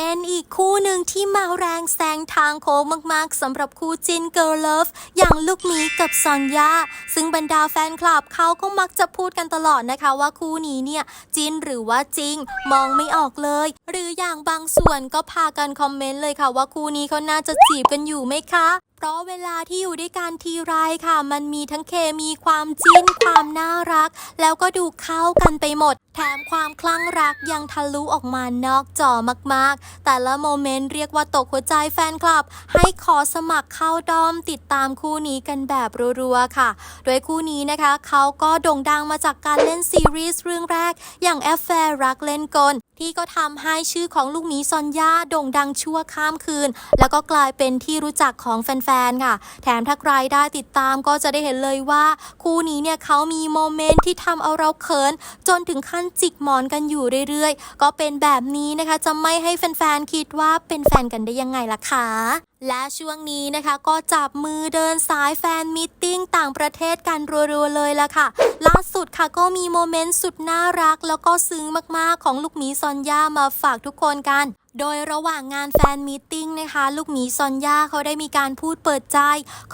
เป็นอีกคู่หนึ่งที่มาแรงแซงทางโค้งมากๆสำหรับคู่จินเกิร์ลเลิฟอย่างลูกหมีกับซอนยาซึ่งบรรดาแฟนคลับเขาก็มักจะพูดกันตลอดนะคะว่าคู่นี้เนี่ยจินหรือว่าจริง มองไม่ออกเลย หรืออย่างบางส่วนก็พากันคอมเมนต์เลยค่ะว่าคู่นี้เขาน่าจะจีบกันอยู่ไหมคะ เพราะเวลาที่อยู่ด้วยกันทีไรค่ะ มันมีทั้งเคมีความจิ้นความน่ารัก แล้วก็ดูเข้ากันไปหมด แถมความคลั่งรักยังทะลุออกมานอกจอมากๆ แต่ละโมเมนต์เรียกว่าตกหัวใจแฟนคลับ ให้ขอสมัครเข้าดอมติดตามคู่นี้กันแบบรัวๆค่ะ โดยคู่นี้นะคะ เขาก็โด่งดังมาจากการเล่นซีรีส์เรื่องแรก อย่างแอฟแฟร์รักเล่นกล ที่ก็ทำให้ชื่อของลูกหมีซอนยาโด่งดังชั่วข้ามคืน แล้วก็กลายเป็นที่รู้จักของแฟนๆ ค่ะ แถมถ้าใครได้ติดตามก็จะได้เห็นเลยว่า คู่นี้เนี่ยเขามีโมเมนต์ที่ทำเอาเราเขิน จนถึงขั้นจิกหมอนกันอยู่เรื่อยๆ ก็เป็นแบบนี้นะคะจะไม่ให้แฟนๆ คิดว่าเป็นแฟนกันได้ยังไงล่ะคะ และช่วงนี้นะคะก็จับมือเดินสายแฟนมิทติ้งต่างประเทศกันรัวๆเลยละค่ะ ล่าสุดค่ะก็มีโมเมนต์สุดน่ารัก แล้วก็ซึ้งมากๆของลูกหมีซอนย่ามาฝากทุกคนกันโดยระหว่างงานแฟนมีตติ้งนะคะ ลูกหมีซอนย่าเขาได้มีการพูดเปิดใจ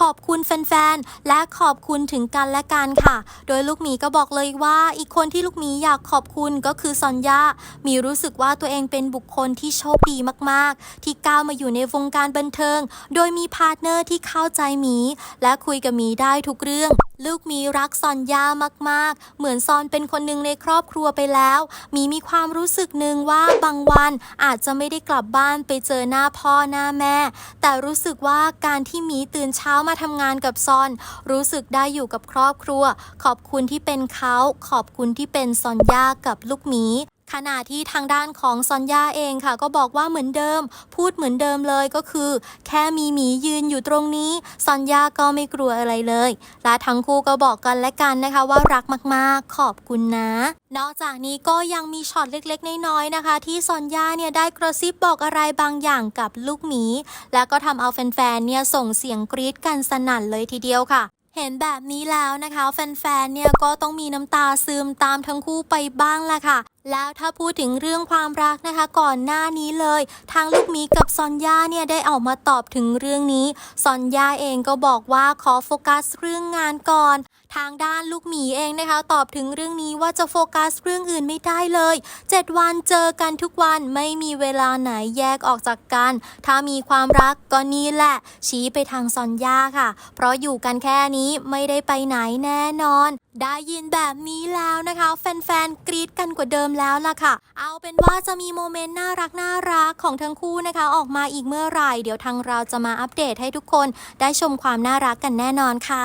ขอบคุณแฟนๆ และขอบคุณถึงกันและกันค่ะ โดยลูกหมีก็บอกเลยว่าอีกคนที่ลูกหมีอยากขอบคุณก็คือซอนย่ามีรู้สึกว่าตัวเองเป็นบุคคลที่โชคดีมากๆ ที่ก้าวมาอยู่ในวงการบันเทิง โดยมีพาร์ทเนอร์ที่เข้าใจหมี และคุยกับหมีได้ทุกเรื่อง ลูกมีรักซอนย่ามากๆ เหมือนซอนเป็นคนหนึ่งในครอบครัวไปแล้ว มีมีความรู้สึกหนึ่งว่าบางวันอาจจะไม่ได้กลับบ้านไปเจอหน้าพ่อหน้าแม่ แต่รู้สึกว่าการที่มีตื่นเช้ามาทำงานกับซอน รู้สึกได้อยู่กับครอบครัว ขอบคุณที่เป็นเขา ขอบคุณที่เป็นซอนย่ากับลูกหมี ขณะที่ทางด้านของซอนยาเองค่ะ ก็บอกว่าเหมือนเดิม พูดเหมือนเดิมเลยก็คือ แค่มีหมียืนอยู่ตรงนี้ซอนยาก็ไม่กลัวอะไรเลย และทั้งคู่ก็บอกกันและกันนะคะว่ารักมากๆ ขอบคุณนะ นอกจากนี้ก็ยังมีช็อตเล็กๆ น้อยๆนะคะ ที่ซอนยาเนี่ยได้กระซิบบอกอะไรบางอย่างกับลูกหมี แล้วก็ทำเอาแฟนๆเนี่ยส่งเสียงกรี๊ดกันสนั่นเลยทีเดียวค่ะเห็นแบบนี้แล้วนะคะ แฟนๆ เนี่ยก็ต้องมีน้ำตาซึมตามทั้งคู่ไปบ้างละค่ะ แล้วถ้าพูดถึงเรื่องความรักนะคะ ก่อนหน้านี้เลย ทางลูกหมีกับซอนย่าเนี่ยได้ออกมาตอบถึงเรื่องนี้ ซอนย่าเองก็บอกว่าขอโฟกัสเรื่องงานก่อน ทางด้านลูกหมีเองนะคะ ตอบถึงเรื่องนี้ว่าจะโฟกัสเรื่องอื่นไม่ได้เลย 7 วันเจอกันทุกวันไม่มีเวลาไหนแยกออกจากกัน ถ้ามีความรักก็นี่แหละ ชี้ไปทางซอนย่าค่ะ เพราะอยู่กันแค่นี้ไม่ได้ไปไหนแน่นอน ได้ยินแบบนี้แล้วนะคะ แฟนๆกรี๊ดกันกว่าเดิมแล้วล่ะค่ะ เอาเป็นว่าจะมีโมเมนต์น่ารักน่ารักของทั้งคู่นะคะ ออกมาอีกเมื่อไหร่ เดี๋ยวทางเราจะมาอัปเดตให้ทุกคนได้ชมความน่ารักกันแน่นอนค่ะ